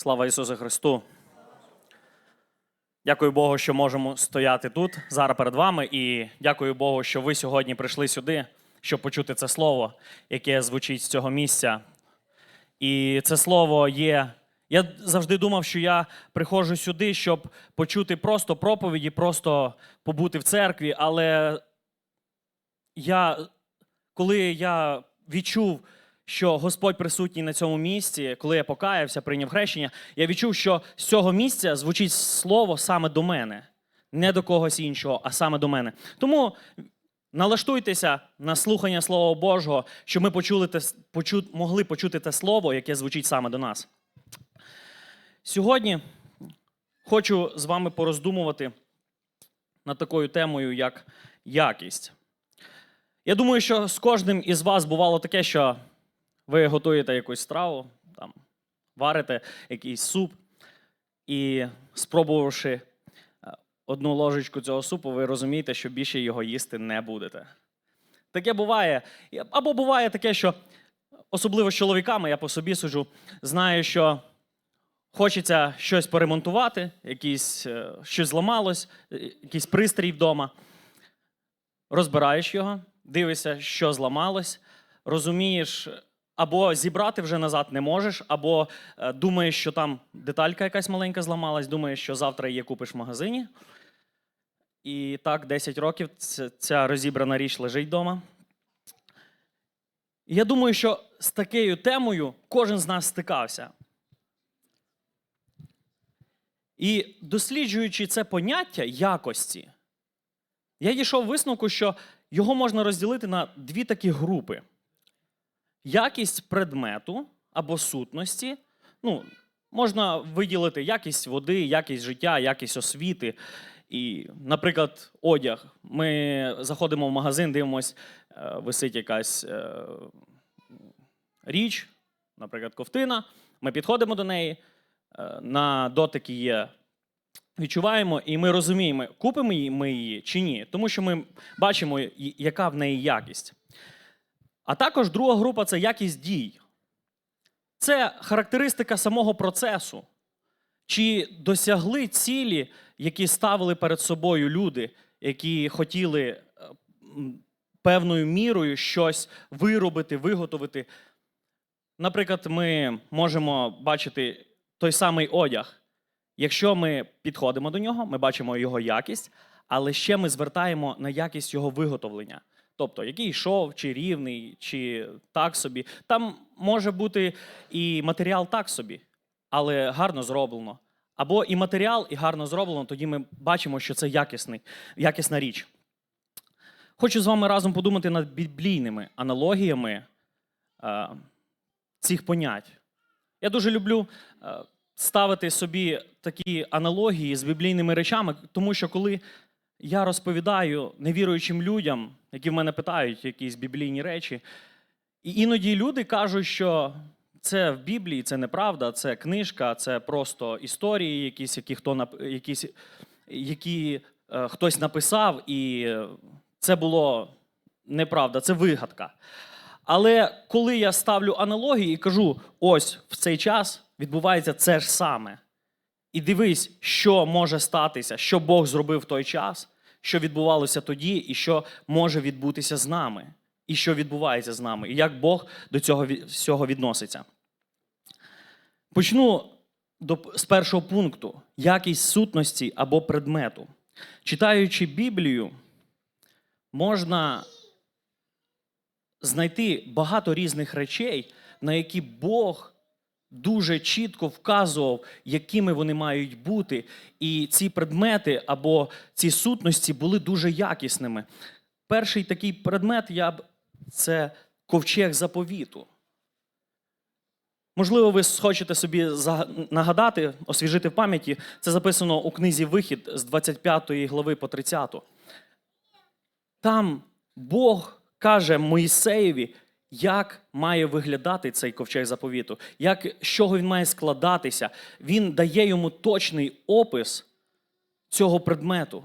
Слава Ісусу Христу! Дякую Богу, що можемо стояти тут зараз перед вами. І дякую Богу, що ви сьогодні прийшли сюди, щоб почути це слово, яке звучить з цього місця. І це слово є. Я завжди думав, що я приходжу сюди, щоб почути просто проповіді, просто побути в церкві. Але я, коли я відчув, що Господь присутній на цьому місці, коли я покаявся, прийняв хрещення, я відчув, що з цього місця звучить слово саме до мене, не до когось іншого, а саме до мене. Тому налаштуйтеся на слухання Слова Божого, щоб ми почули те, почу, могли почути те слово, яке звучить саме до нас. Сьогодні хочу з вами пороздумувати над такою темою, як якість. Я думаю, що з кожним із вас бувало таке, що ви готуєте якусь страву, там, варите якийсь суп, і спробувавши е, одну ложечку цього супу, ви розумієте, що більше його їсти не будете. Таке буває. Або буває таке, що особливо з чоловіками, я по собі суджу, знаю, що хочеться щось поремонтувати, якісь, е, щось зламалось, е, якийсь пристрій вдома. Розбираєш його, дивишся, що зламалось, розумієш, або зібрати вже назад не можеш, або е, думаєш, що там деталька якась маленька зламалась, думаєш, що завтра її купиш в магазині. І так, 10 років ця, розібрана річ лежить вдома. Я думаю, що з такою темою кожен з нас стикався. І досліджуючи це поняття якості, я дійшов висновку, що його можна розділити на дві такі групи: якість предмету або сутності. Ну, можна виділити якість води, якість життя, якість освіти. І, наприклад, одяг. Ми заходимо в магазин, дивимось, е, висить якась е, річ, наприклад, ковтина. Ми підходимо до неї, е, на дотик є відчуваємо, і ми розуміємо, купимо ми її чи ні, тому що ми бачимо, яка в неї якість. А також друга група це якість дій. Це характеристика самого процесу. Чи досягли цілі, які ставили перед собою люди, які хотіли е, певною мірою щось виробити, виготовити. Наприклад, ми можемо бачити той самий одяг. Якщо ми підходимо до нього, ми бачимо його якість, але ще ми звертаємо на якість його виготовлення. Тобто, який шов, чи рівний, чи так собі. Там може бути і матеріал так собі, але гарно зроблено. Або і матеріал, і гарно зроблено, тоді ми бачимо, що це якісний, якісна річ. Хочу з вами разом подумати над біблійними аналогіями е, цих понять. Я дуже люблю е, ставити собі такі аналогії з біблійними речами, тому що коли я розповідаю невіруючим людям, які в мене питають якісь біблійні речі, і іноді люди кажуть, що це в Біблії, це неправда, це книжка, це просто історії, якісь, які, хто якісь, які е, хтось написав, і це було неправда, це вигадка. Але коли я ставлю аналогії і кажу, ось в цей час відбувається це ж саме. І дивись, що може статися, що Бог зробив в той час, що відбувалося тоді, і що може відбутися з нами, і що відбувається з нами, і як Бог до цього всього відноситься. Почну з першого пункту: якість сутності або предмету. Читаючи Біблію, можна знайти багато різних речей, на які Бог дуже чітко вказував, якими вони мають бути. І ці предмети або ці сутності були дуже якісними. Перший такий предмет я б це ковчег заповіту. Можливо, ви хочете собі нагадати, освіжити в пам'яті. Це записано у книзі Вихід з 25 глави по 30. Там Бог каже Моїсеєві, як має виглядати цей ковчег заповіту, як, з чого він має складатися. Він дає йому точний опис цього предмету.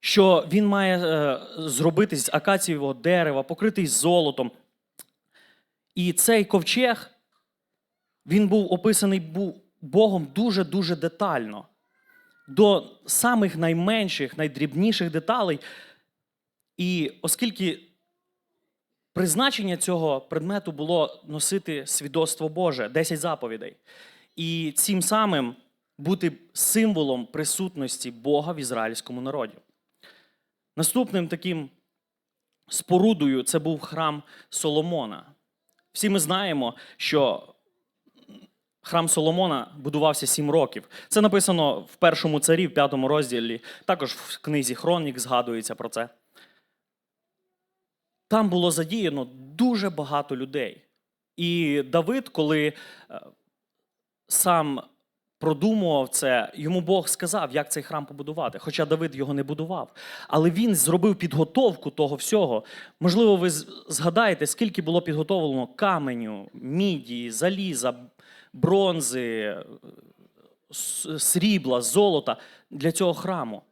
Що він має е, зробити з акацієвого дерева, покритий золотом. І цей ковчег він був описаний Богом дуже-дуже детально. До самих найменших, найдрібніших деталей. І оскільки призначення цього предмету було носити свідоцтво Боже, 10 заповідей, і цим самим бути символом присутності Бога в ізраїльському народі. Наступним таким спорудою це був храм Соломона. Всі ми знаємо, що храм Соломона будувався сім років. Це написано в першому царі, в п'ятому розділі, також в книзі Хронік згадується про це. Там було задіяно дуже багато людей. І Давид, коли е, сам продумував це, йому Бог сказав, як цей храм побудувати. Хоча Давид його не будував. Але він зробив підготовку того всього. Можливо, ви згадаєте, скільки було підготовлено каменю, міді, заліза, бронзи, срібла, золота для цього храму.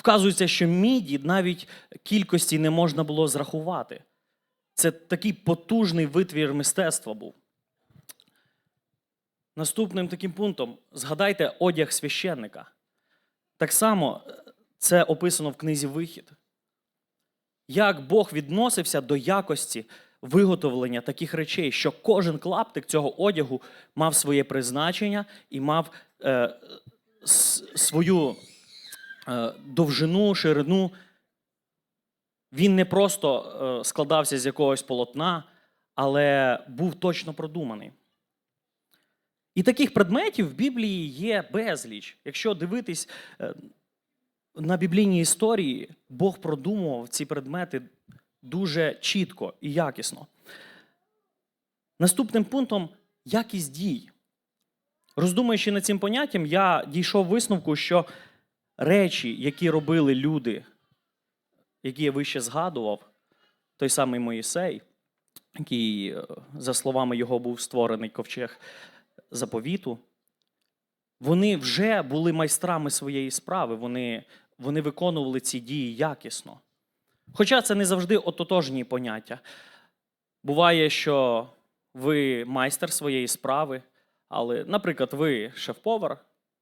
Вказується, що міді навіть кількості не можна було зрахувати. Це такий потужний витвір мистецтва був. Наступним таким пунктом згадайте одяг священника. Так само е, це описано в книзі Вихід. Як Бог відносився до якості виготовлення таких речей, що кожен клаптик цього одягу мав своє призначення і мав е, свою довжину, ширину. Він не просто е, складався з якогось полотна, але був точно продуманий. І таких предметів в Біблії є безліч. Якщо дивитись е, на біблійні історії, Бог продумував ці предмети дуже чітко і якісно. Наступним пунктом якість дій. Роздумуючи над цим поняттям, я дійшов висновку, що речі, які робили люди, які я вище згадував, той самий Моїсей, який, е, за словами його, був створений ковчег заповіту, вони вже були майстрами своєї справи, вони, вони виконували ці дії якісно. Хоча це не завжди ототожні поняття. Буває, що ви майстер своєї справи, але, наприклад, ви шеф-повар,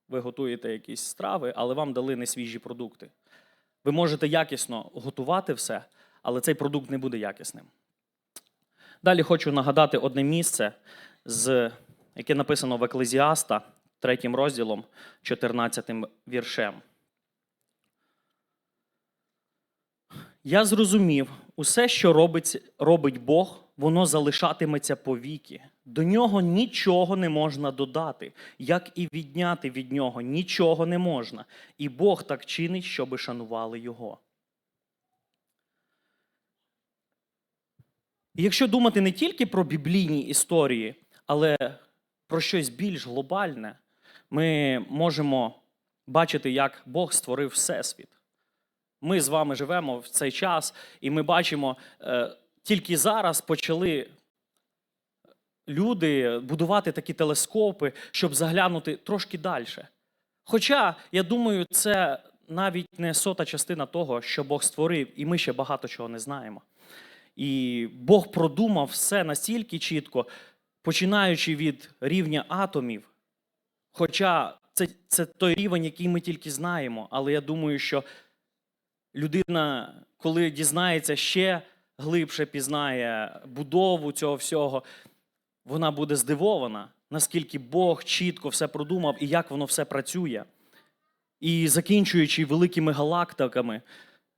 ви готуєте якісь страви, але вам дали несвіжі продукти. Ви можете якісно готувати все, але цей продукт не буде якісним. Далі хочу нагадати одне місце, з, яке написано в Еклезіаста, третім розділом, 14 віршем. Я зрозумів, усе, що робить, робить Бог, воно залишатиметься повіки. До нього нічого не можна додати, як і відняти від нього нічого не можна. І Бог так чинить, щоби шанували його. І якщо думати не тільки про біблійні історії, але про щось більш глобальне, ми можемо бачити, як Бог створив Всесвіт. Ми з вами живемо в цей час, і ми бачимо, е, тільки зараз почали люди будувати такі телескопи, щоб заглянути трошки далі. Хоча, я думаю, це навіть не сота частина того, що Бог створив, і ми ще багато чого не знаємо. І Бог продумав все настільки чітко, починаючи від рівня атомів. Хоча це, це той рівень, який ми тільки знаємо. Але я думаю, що людина, коли дізнається ще глибше пізнає будову цього всього, вона буде здивована, наскільки Бог чітко все продумав і як воно все працює. І закінчуючи великими галактиками,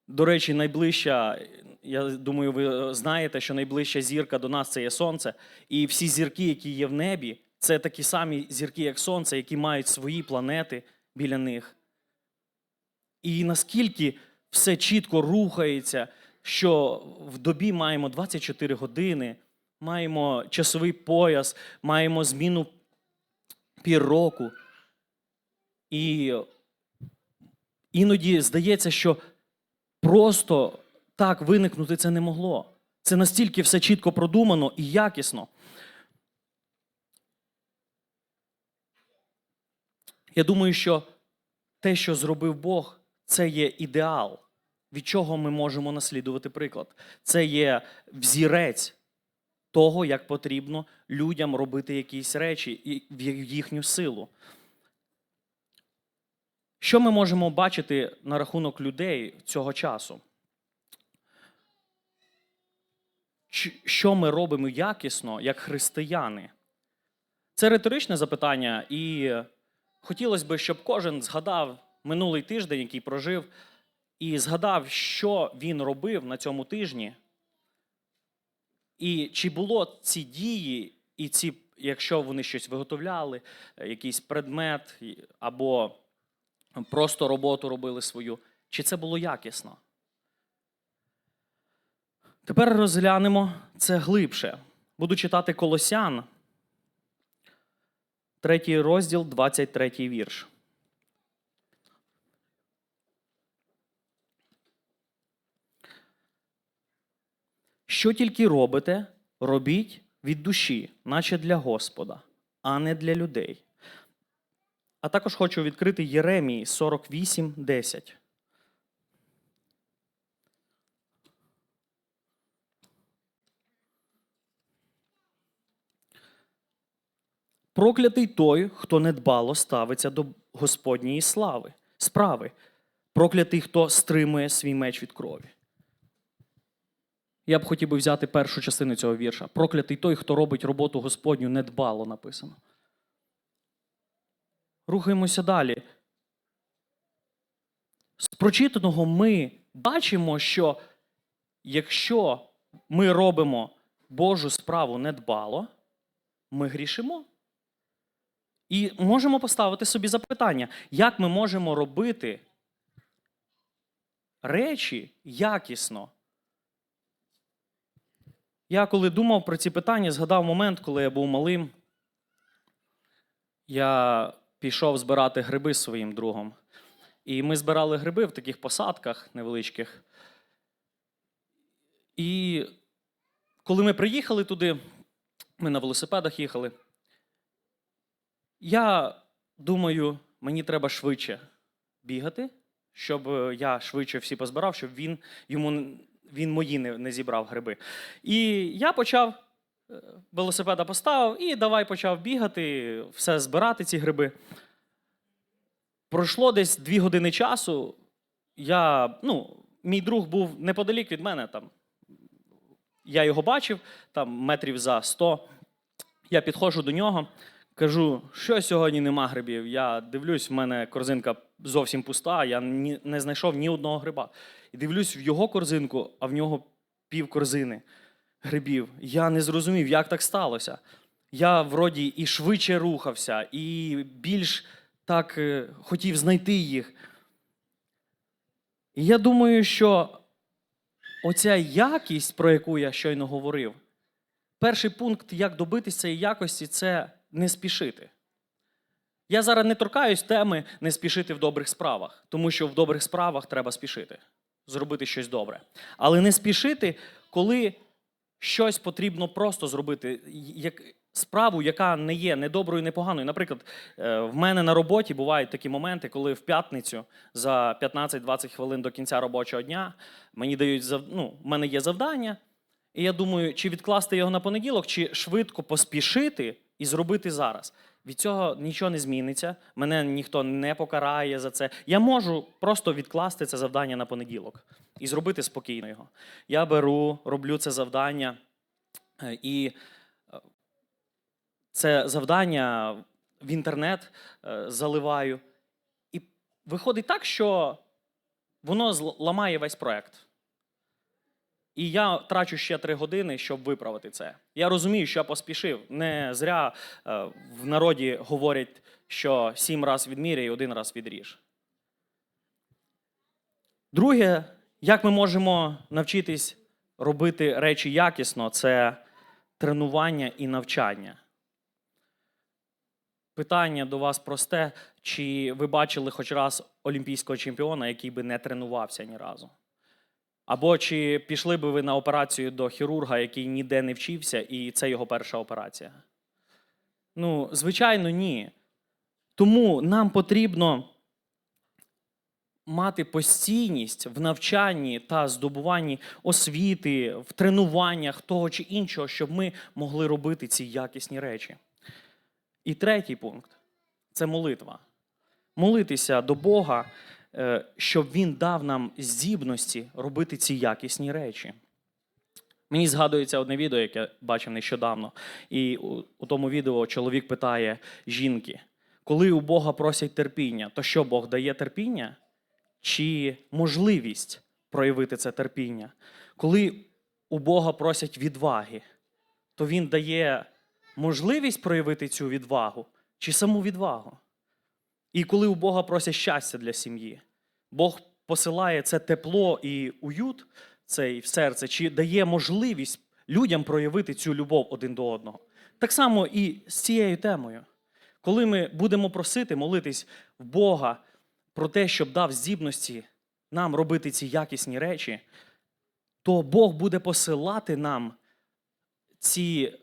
до речі, найближча, я думаю, ви знаєте, що найближча зірка до нас це є Сонце. І всі зірки, які є в небі, це такі самі зірки, як Сонце, які мають свої планети біля них. І наскільки все чітко рухається, що в добі маємо 24 години, маємо часовий пояс, маємо зміну пір року. І іноді здається, що просто так виникнути це не могло. Це настільки все чітко продумано і якісно. Я думаю, що те, що зробив Бог, це є ідеал, від чого ми можемо наслідувати приклад. Це є взірець того, як потрібно людям робити якісь речі і в їхню силу. Що ми можемо бачити на рахунок людей цього часу? Що ми робимо якісно як християни? Це риторичне запитання, і хотілося б, щоб кожен згадав минулий тиждень, який прожив, і згадав, що він робив на цьому тижні. І чи було ці дії, і ці, якщо вони щось виготовляли, е, якийсь предмет або просто роботу робили свою, чи це було якісно? Тепер розглянемо це глибше. Буду читати Колосян, третій розділ, 23 вірш. Що тільки робите, робіть від душі, наче для Господа, а не для людей. А також хочу відкрити Єремії 48, 10. Проклятий той, хто недбало ставиться до Господньої слави, справи. Проклятий, хто стримує свій меч від крові. Я б хотів би взяти першу частину цього вірша. Проклятий той, хто робить роботу Господню недбало написано. Рухаємося далі. З прочитаного ми бачимо, що якщо ми робимо Божу справу недбало, ми грішимо. І можемо поставити собі запитання, як ми можемо робити речі якісно. Я коли думав про ці питання, згадав момент, коли я був малим. Я пішов збирати гриби своїм другом. І ми збирали гриби в таких посадках невеличких. І коли ми приїхали туди, ми на велосипедах їхали. Я думаю, мені треба швидше бігати, щоб я швидше всі позбирав, щоб він йому він мої не, не зібрав гриби. І я почав е, велосипеда поставив і давай почав бігати, все збирати ці гриби. Пройшло десь дві години часу. Я, ну, мій друг був неподалік від мене. Там. Я його бачив, там метрів за 100. Я підходжу до нього, кажу, що сьогодні нема грибів. Я дивлюсь, в мене корзинка зовсім пуста, я ні, не знайшов ні одного гриба. І дивлюсь в його корзинку, а в нього пів корзини грибів. Я не зрозумів, як так сталося. Я вроді і швидше рухався, і більш так е, хотів знайти їх. І я думаю, що оця якість, про яку я щойно говорив, перший пункт, як добитися цієї якості, це не спішити. Я зараз не торкаюсь теми не спішити в добрих справах, тому що в добрих справах треба спішити, зробити щось добре. Але не спішити, коли щось потрібно просто зробити, як справу, яка не є не доброю, не поганою. Наприклад, е, в мене на роботі бувають такі моменти, коли в п'ятницю за 15-20 хвилин до кінця робочого дня мені дають ну, в мене є завдання, і я думаю, чи відкласти його на понеділок, чи швидко поспішити і зробити зараз. Від цього нічого не зміниться, мене ніхто не покарає за це. Я можу просто відкласти це завдання на понеділок і зробити спокійно його. Я беру, роблю це завдання, е, і е, це завдання в інтернет е, заливаю. І виходить так, що воно зл- ламає весь проект. І я трачу ще три години, щоб виправити це. Я розумію, що я поспішив. Не зря е, в народі говорять, що сім раз відміряй, один раз відріж. Друге, як ми можемо навчитись робити речі якісно, це тренування і навчання. Питання до вас просте: чи ви бачили хоч раз олімпійського чемпіона, який би не тренувався ні разу? Або чи пішли би ви на операцію до хірурга, який ніде не вчився, і це його перша операція? Ну, звичайно, ні. Тому нам потрібно мати постійність в навчанні та здобуванні освіти, в тренуваннях того чи іншого, щоб ми могли робити ці якісні речі. І третій пункт це молитва. Молитися до Бога, щоб Він дав нам здібності робити ці якісні речі. Мені згадується одне відео, яке бачив нещодавно. І у тому відео чоловік питає жінки: коли у Бога просять терпіння, то що Бог дає терпіння? Чи можливість проявити це терпіння? Коли у Бога просять відваги, то Він дає можливість проявити цю відвагу чи саму відвагу? І коли у Бога просять щастя для сім'ї, Бог посилає це тепло і уют цей в серце, чи дає можливість людям проявити цю любов один до одного. Так само і з цією темою. Коли ми будемо просити, молитись в Бога про те, щоб дав здібності нам робити ці якісні речі, то Бог буде посилати нам ці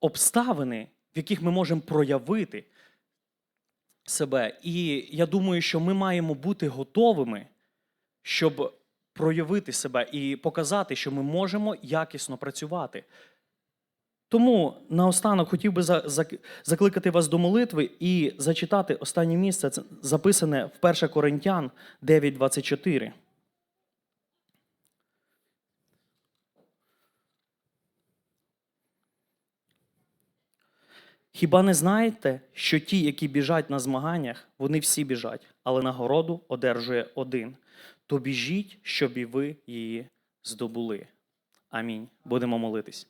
обставини, в яких ми можемо проявити себе. І я думаю, що ми маємо бути готовими, щоб проявити себе і показати, що ми можемо якісно працювати. Тому наостанок хотів би закликати вас до молитви і зачитати останнє місце, записане в 1 Коринтян 9.24. Хіба не знаєте, що ті, які біжать на змаганнях, вони всі біжать, але нагороду одержує один. То біжіть, щоб і ви її здобули. Амінь. Будемо молитись.